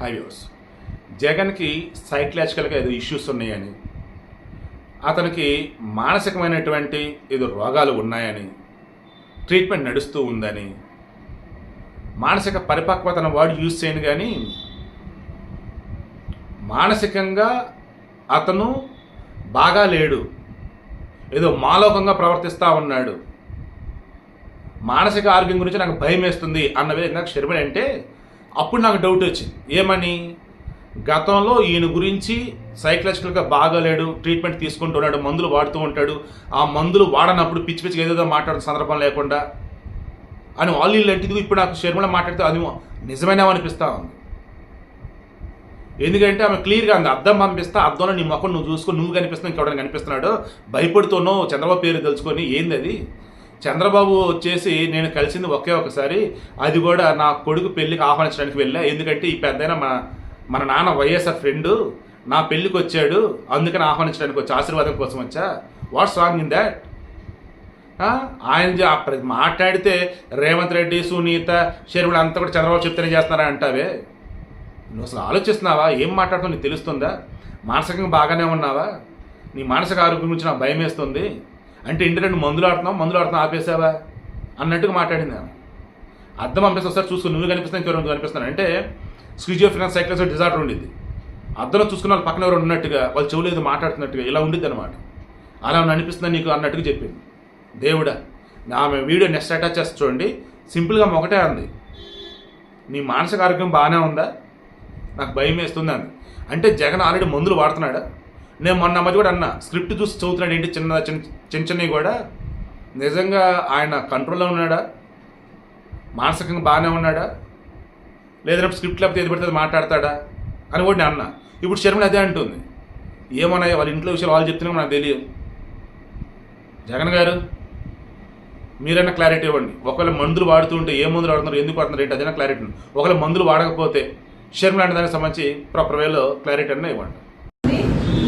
High views జగన్కి సైకలాజికల్గా ఏదో ఇష్యూస్ ఉన్నాయని అతనికి మానసికమైనటువంటి ఏదో రోగాలు ఉన్నాయని ట్రీట్మెంట్ నడుస్తూ ఉందని మానసిక పరిపక్వతను వాడు యూజ్ చేయను కానీ మానసికంగా అతను బాగా లేడు. ఏదో మాలోకంగా ప్రవర్తిస్తూ ఉన్నాడు. మానసిక ఆరోగ్యం గురించి నాకు భయం వేస్తుంది విధంగా నాకు శర్మని అంటే అప్పుడు నాకు డౌట్ వచ్చింది. ఏమని? గతంలో ఈయన గురించి సైకలాజికల్గా బాగాలేడు ట్రీట్మెంట్ తీసుకుంటున్నాడు మందులు వాడుతూ ఉంటాడు. ఆ మందులు వాడనప్పుడు పిచ్చి పిచ్చిగా ఏదేదో మాట్లాడిన సందర్భం లేకుండా అని వాళ్ళు ఇలాంటిది ఇప్పుడు నాకు శర్మల మాట్లాడితే అది నిజమైన అనిపిస్తా ఉంది. ఎందుకంటే ఆమె క్లియర్గా అంది అద్దం పంపిస్తా అద్దంలో నీ ముఖం నువ్వు చూసుకొని నువ్వు కనిపిస్తున్నావు ఇంకెవడని కనిపిస్తున్నాడు భయపడుతున్నావు చంద్రబాబు పేరు తెలుసుకొని ఏంది అది? చంద్రబాబు వచ్చేసి నేను కలిసింది ఒకే ఒకసారి. అది కూడా నా కొడుకు పెళ్ళికి ఆహ్వానించడానికి వెళ్ళా ఎందుకంటే ఈ పెద్దయిన మన మన నాన్న వైఎస్ఆర్ ఫ్రెండ్ నా పెళ్ళికి వచ్చాడు. అందుకని ఆహ్వానించడానికి వచ్చి. ఆశీర్వాదం కోసం వచ్చా. వాట్స్ రాంగ్ ఇన్ దాట్ ఆయన మాట్లాడితే రేవంత్ రెడ్డి సునీత షర్మిల అంతా కూడా చంద్రబాబు చెప్తేనే చేస్తున్నారా అంటావే? నువ్వు అసలు ఆలోచిస్తున్నావా? ఏం మాట్లాడుతావు నీకు తెలుస్తుందా? మానసికంగా బాగానే ఉన్నావా? నీ మానసిక ఆరోగ్యం గురించి నాకు భయం వేస్తుంది అంటే ఇంటి రెండు మందులు ఆడుతున్నావు? మందులు ఆడుతున్నావు ఆపేసావా? అన్నట్టుగా మాట్లాడింది ఆమె. అర్థం పంపిస్తే ఒకసారి చూసుకుని నువ్వు కనిపిస్తాను ఇంకెవరు నువ్వు కనిపిస్తాను అంటే స్క్రిజియోఫ్రినస్ సైక్లస్ డిజార్డర్ ఉండింది అద్దంలో చూసుకున్న వాళ్ళు పక్కన ఎవరు ఉన్నట్టుగా వాళ్ళు చెవులు ఏదో మాట్లాడుతున్నట్టుగా ఇలా ఉండిద్ది అనమాట అలా అనిపిస్తుంది నీకు అన్నట్టుగా చెప్పింది. దేవుడా నా ఆమె వీడియో నెక్స్ట్ అటాచ్ చేసి చూడండి. సింపుల్గా ఒకటే అంది. నీ మానసిక ఆరోగ్యం బాగానే ఉందా? నాకు భయం వేస్తుంది అంది. అంటే జగన్ ఆల్రెడీ మందులు వాడుతున్నాడా? నేను మొన్న మధ్య కూడా అన్న స్క్రిప్ట్ చూసి చదువుతున్నాడు ఏంటి చిన్న చిన్న చిన్న చిన్నవి కూడా. నిజంగా ఆయన కంట్రోల్లో ఉన్నాడా? మానసికంగా బాగానే ఉన్నాడా? లేదంటే స్క్రిప్ట్ లేకపోతే ఏది పడితే మాట్లాడతాడా? అని కూడా నేను అన్న. ఇప్పుడు శర్మిల అదే అంటుంది. ఏమన్నాయో వాళ్ళ ఇంట్లో విషయాలు వాళ్ళు చెప్తున్నా నాకు తెలియదు జగన్ గారు మీరైనా క్లారిటీ ఇవ్వండి. ఒకవేళ మందులు వాడుతూ ఉంటే ఏ మందులు వాడుతున్నారు ఎందుకు వాడుతున్నారు ఏంటి అదైనా క్లారిటీ ఉంది. ఒకవేళ మందులు వాడకపోతే షర్మిల అనే దానికి సంబంధించి ప్రాపర్ వేలో క్లారిటీ అన్న ఇవ్వండి.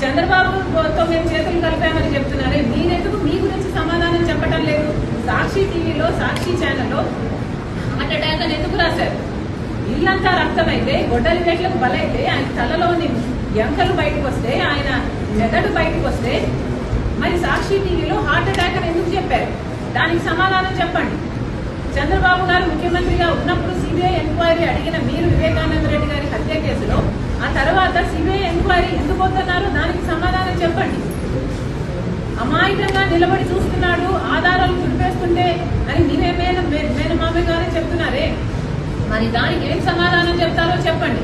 చంద్రబాబుతో మేము చేతులు కలిపామని చెప్తున్నారే. మీరెందుకు మీ గురించి సమాధానం చెప్పటం లేదు? సాక్షి టీవీలో సాక్షి ఛానల్లో హార్ట్ అటాక్ అని ఎందుకు రాశారు? ఇల్లంతా రక్తమైతే గొడ్డలి వేట్లకు బలైతే ఆయన తలలోని ఎంకలు బయటకు వస్తే ఆయన మెదడు బయటకు వస్తే మరి సాక్షి టీవీలో హార్ట్ అటాక్ అని ఎందుకు చెప్పారు? దానికి సమాధానం చెప్పండి. చంద్రబాబు గారు ముఖ్యమంత్రిగా ఉన్నప్పుడు సిబిఐ ఎంక్వైరీ అడిగిన మీరు వివేకానంద రెడ్డి గారి హత్య కేసులో ఆ తర్వాత సిబిఐ ఎంక్వైరీ ఎందుకు వస్తున్నారు దానికి సమాధానం చెప్పండి. అమాయకంగా నిలబడి చూస్తున్నాడు ఆధారాలు చుడిపేస్తుంటే అని మీరే మేన మేనమామయ్య గారే చెప్తున్నారే? మరి దానికి ఏం సమాధానం చెప్తారో చెప్పండి.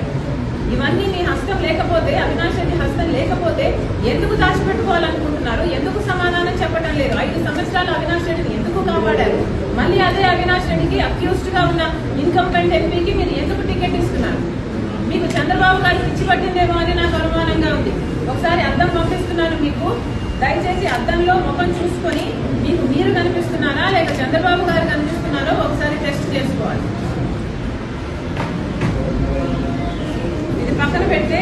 ఇవన్నీ మీ హస్తం లేకపోతే అవినాష్ రెడ్డి హస్తం లేకపోతే ఎందుకు దాచిపెట్టుకోవాలనుకుంటున్నారు? ఎందుకు సమాధానం చెప్పడం లేదు? ఐదు సంవత్సరాలు అవినాష్ రెడ్డిని ఎందుకు కాపాడారు? మళ్ళీ అదే అవినాష్ రెడ్డికి అక్యూస్డ్గా ఉన్న ఇన్కంపెంట్ ఎంపీకి మీరు ఎందుకు టికెట్ ఇస్తున్నారు? మీకు చంద్రబాబు గారు పిచ్చి పట్టిందేమో అని నాకు అనుమానంగా ఉంది. ఒకసారి అర్థం పంపిస్తున్నాను మీకు. దయచేసి అర్థంలో ముఖం చూసుకొని మీకు మీరు కనిపిస్తున్నారా లేక చంద్రబాబు గారు కనిపిస్తున్నారో ఒకసారి టెస్ట్ చేసుకోవాలి. ఇది పక్కన పెడితే